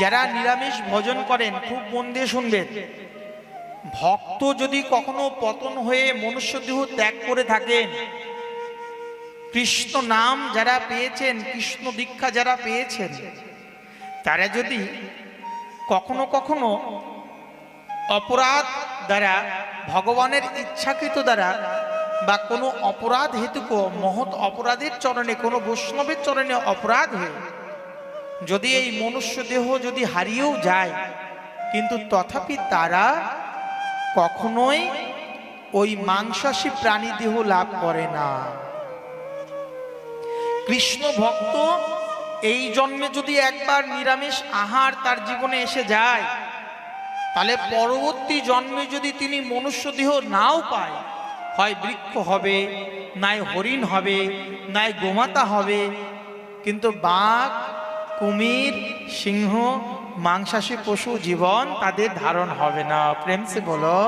যারা নিরামিষ ভোজন করেন, খুব মন দিয়ে শুনবেন। ভক্ত যদি কখনো পতন হয়ে মনুষ্য দেহ ত্যাগ করে থাকেন, কৃষ্ণ নাম যারা পেয়েছেন, কৃষ্ণ দীক্ষা যারা পেয়েছেন, তারা যদি কখনো কখনো অপরাধ দ্বারা, ভগবানের ইচ্ছাকৃত দ্বারা বা কোনো অপরাধ হেতুক মহৎ অপরাধের চরণে, কোনো বৈষ্ণবের চরণে অপরাধ হয়ে যদি এই মনুষ্য দেহ যদি হারিয়েও যায়, কিন্তু তথাপি তারা কখনোই ওই মাংসাশী প্রাণী দেহ লাভ করে না। কৃষ্ণ ভক্ত এই জন্মে যদি একবার নিরামিষ আহার তার জীবনে এসে যায়, তাহলে পরবর্তী জন্মে যদি তিনি মনুষ্য দেহ নাও পায়, হয় বৃক্ষ হবে, নাই হরিণ হবে, নাই গোমাতা হবে, কিন্তু বাঘ কুমির সিংহ মাংসাশী পশু জীবন তাদের ধারণ হবে না। প্রেমসে বলো।